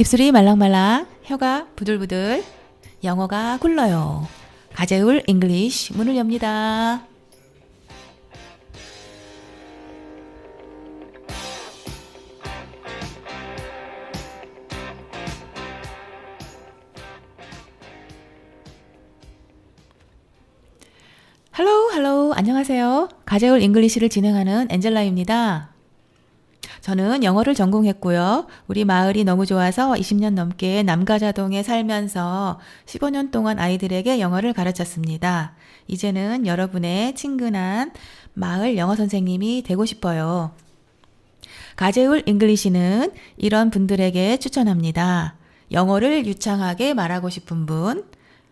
입술이 말랑말랑, 혀가 부들부들, 영어가 굴러요. 가재울 잉글리쉬 문을 엽니다. 안녕하세요. 가재울 잉글리시를 진행하는 엔젤라입니다. 저는 영어를 전공했고요. 우리 마을이 너무 좋아서 20년 넘게 남가자동에 살면서 15년 동안 아이들에게 영어를 가르쳤습니다. 이제는 여러분의 친근한 마을 영어 선생님이 되고 싶어요. 가재울 잉글리시는 이런 분들에게 추천합니다. 영어를 유창하게 말하고 싶은 분,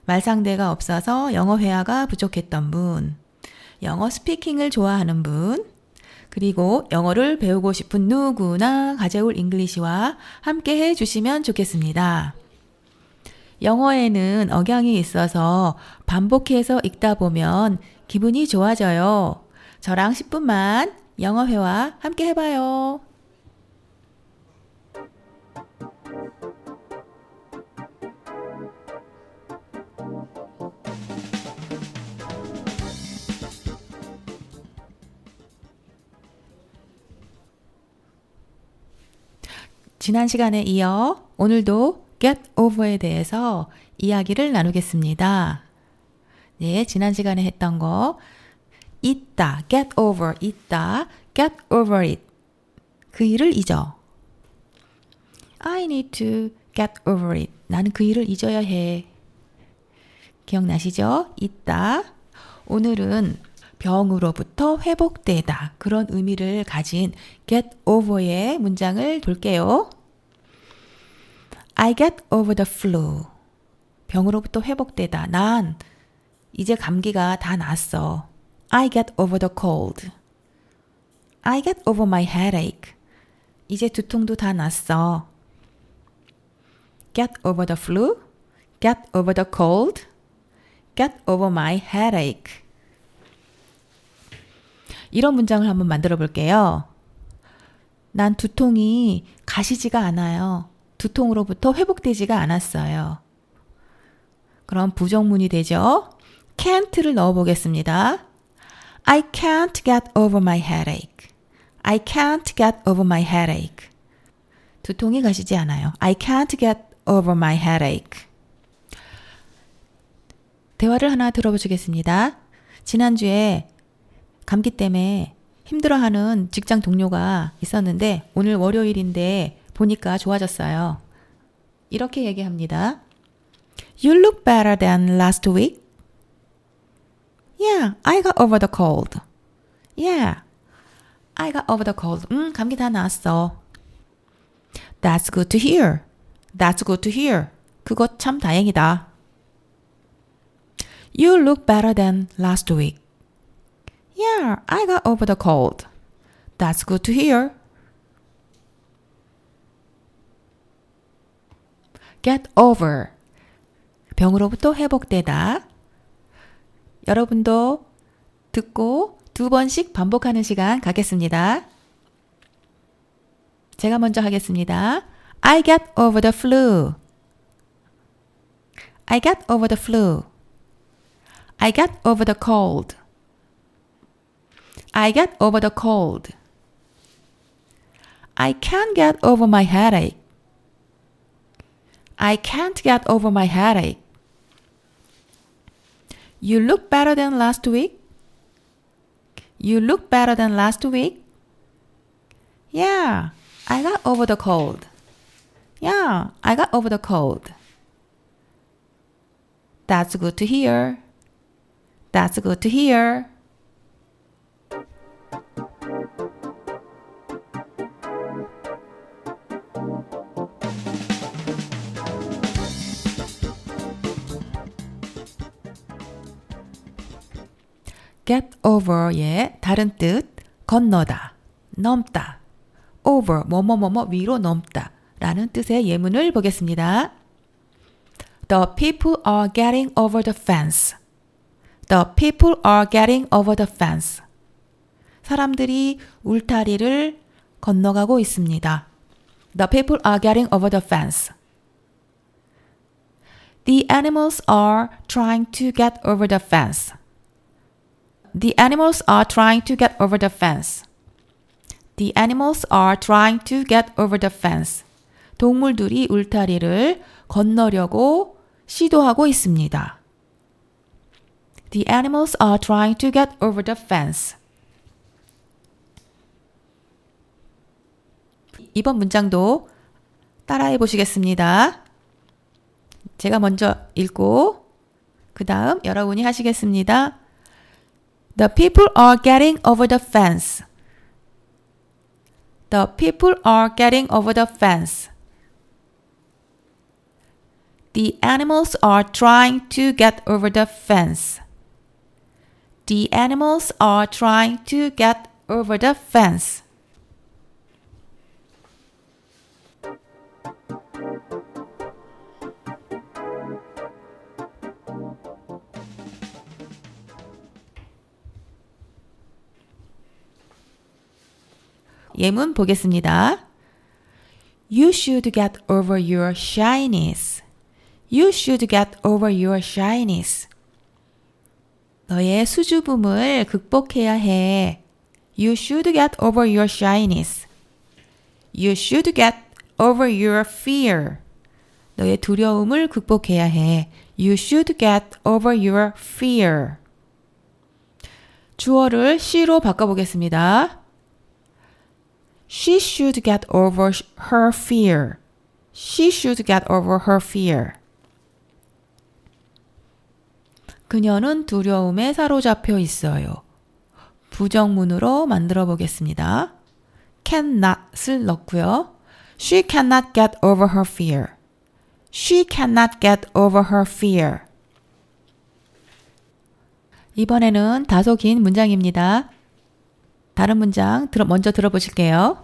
말상대가 없어서 영어 회화가 부족했던 분, 영어 스피킹을 좋아하는 분, 그리고 영어를 배우고 싶은 누구나 가재울 잉글리시와 함께 해 주시면 좋겠습니다. 영어에는 억양이 있어서 반복해서 읽다 보면 기분이 좋아져요. 저랑 10분만 영어 회화 함께 해봐요. 지난 시간에 이어 오늘도 get over에 대해서 이야기를 나누겠습니다. 네, 지난 시간에 했던 거 있다, get over, 있다, get over it. 그 일을 잊어. I need to get over it. 나는 그 일을 잊어야 해. 기억나시죠? 있다. 오늘은 병으로부터 회복되다. 그런 의미를 가진 get over의 문장을 볼게요. I get over the flu. 병으로부터 회복되다. 난 이제 감기가 다 났어. I get over the cold. I get over my headache. 이제 두통도 다 났어. Get over the flu. Get over the cold. Get over my headache. 이런 문장을 한번 만들어 볼게요. 난 두통이 가시지가 않아요. 두통으로부터 회복되지가 않았어요. 그럼 부정문이 되죠? can't를 넣어 보겠습니다. I can't get over my headache. I can't get over my headache. 두통이 가시지 않아요. I can't get over my headache. 대화를 하나 들어보시겠습니다. 지난주에 감기 때문에 힘들어하는 직장 동료가 있었는데 오늘 월요일인데 보니까 좋아졌어요. 이렇게 얘기합니다. You look better than last week. Yeah, I got over the cold. Yeah, I got over the cold. 음, 감기 다 나았어. That's good to hear. That's good to hear. 그거 참 다행이다. You look better than last week. Yeah, I got over the cold. That's good to hear. Get over. 병으로부터 회복되다. 여러분도 듣고 두 번씩 반복하는 시간 갖겠습니다. 제가 먼저 하겠습니다. I get over the flu. I get over the flu. I get over the cold. I get over the cold. I can't get over my headache. I can't get over my headache. You look better than last week. You look better than last week. Yeah, I got over the cold. Yeah, I got over the cold. That's good to hear. That's good to hear. Get over의 다른 뜻 건너다, 넘다. over 뭐뭐뭐뭐 위로 넘다. 라는 뜻의 예문을 보겠습니다. The people are getting over the fence. The people are getting over the fence. 사람들이 울타리를 건너가고 있습니다. The people are getting over the fence. The animals are trying to get over the fence. The animals are trying to get over the fence. The animals are trying to get over the fence. 동물들이 울타리를 건너려고 시도하고 있습니다. The animals are trying to get over the fence. 이번 문장도 따라해 보시겠습니다. 제가 먼저 읽고 그 다음 여러분이 하시겠습니다. The people are getting over the fence. The people are getting over the fence. The animals are trying to get over the fence. The animals are trying to get over the fence. 예문 보겠습니다. You should get over your shyness. You should get over your shyness. 너의 수줍음을 극복해야 해. You should get over your shyness. You should get over your fear. 너의 두려움을 극복해야 해. You should get over your fear. 주어를 she로 바꿔보겠습니다. She should get over her fear. She should get over her fear. 그녀는 두려움에 사로잡혀 있어요. 부정문으로 만들어 보겠습니다. cannot을 넣고요. She cannot get over her fear. She cannot get over her fear. 이번에는 다소 긴 문장입니다. 다른 문장 들어, 먼저 들어보실게요.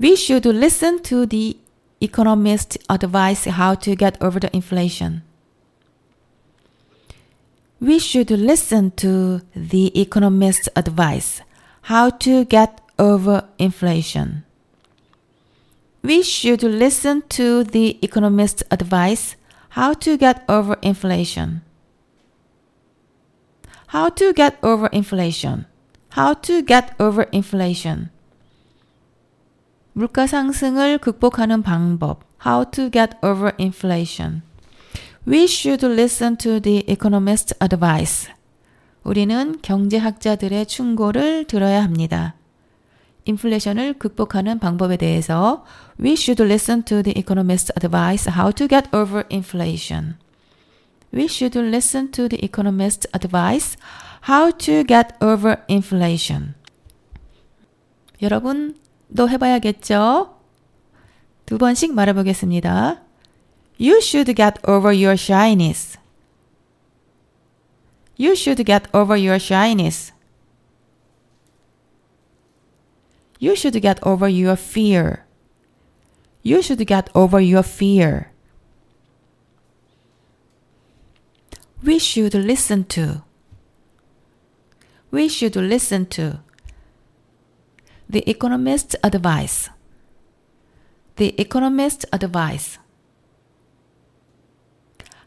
We should listen to the economist's advice how to get over the inflation. We should listen to the economist's advice how to get over inflation. We should listen to the economist's advice how to get over inflation. How to get over inflation. How to get over inflation. 물가 상승을 극복하는 방법. How to get over inflation. We should listen to the economist's advice. 우리는 경제학자들의 충고를 들어야 합니다. 인플레이션을 극복하는 방법에 대해서 We should listen to the economist's advice how to get over inflation. We should listen to the economist's advice how to get over inflation. 여러분도 해봐야겠죠? 두 번씩 말해보겠습니다. You should get over your shyness. You should get over your shyness. You should get over your fear. You should get over your fear. We should listen to. We should listen to. The economist's advice. The economist's advice.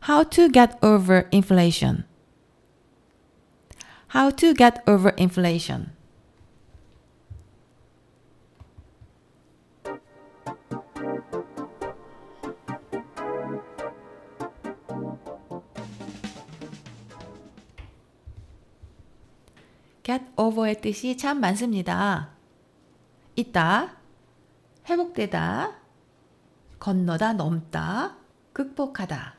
How to get over inflation. How to get over inflation. Over의 뜻이 참 많습니다. 있다, 회복되다, 건너다, 넘다, 극복하다.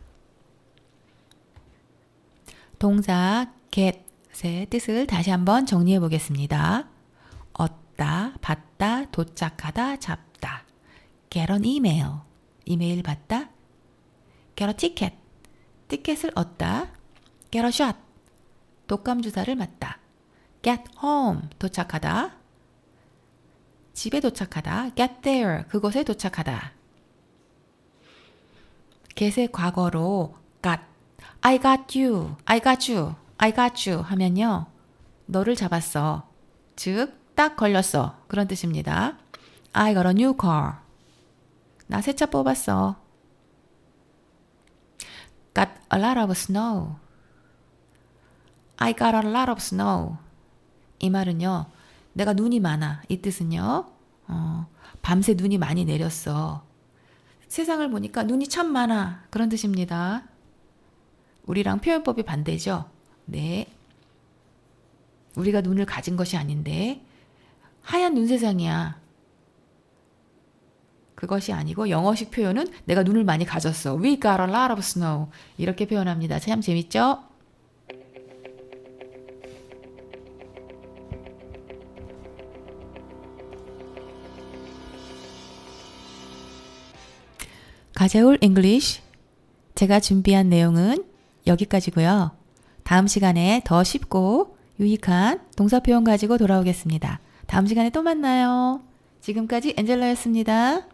동사 get의 뜻을 다시 한번 정리해 보겠습니다. 얻다, 받다, 도착하다, 잡다. get an email, 이메일 받다. get a ticket, 티켓을 얻다. get a shot, 독감 주사를 맞다. Get home, 도착하다. 집에 도착하다. get there, 그곳에 도착하다. get의 과거로 got, I got you, I got you, I got you 하면요. 너를 잡았어. 즉, 딱 걸렸어. 그런 뜻입니다. I got a new car. 나 새 차 뽑았어. Got a lot of snow. I got a lot of snow. 이 말은요. 내가 눈이 많아. 이 뜻은요. 어, 밤새 눈이 많이 내렸어. 세상을 보니까 눈이 참 많아. 그런 뜻입니다. 우리랑 표현법이 반대죠. 네. 우리가 눈을 가진 것이 아닌데 하얀 눈 세상이야. 그것이 아니고 영어식 표현은 내가 눈을 많이 가졌어. We got a lot of snow. 이렇게 표현합니다. 참 재밌죠? 가재울 잉글리쉬 제가 준비한 내용은 여기까지고요. 다음 시간에 더 쉽고 유익한 동사 표현 가지고 돌아오겠습니다. 다음 시간에 또 만나요. 지금까지 엔젤라였습니다.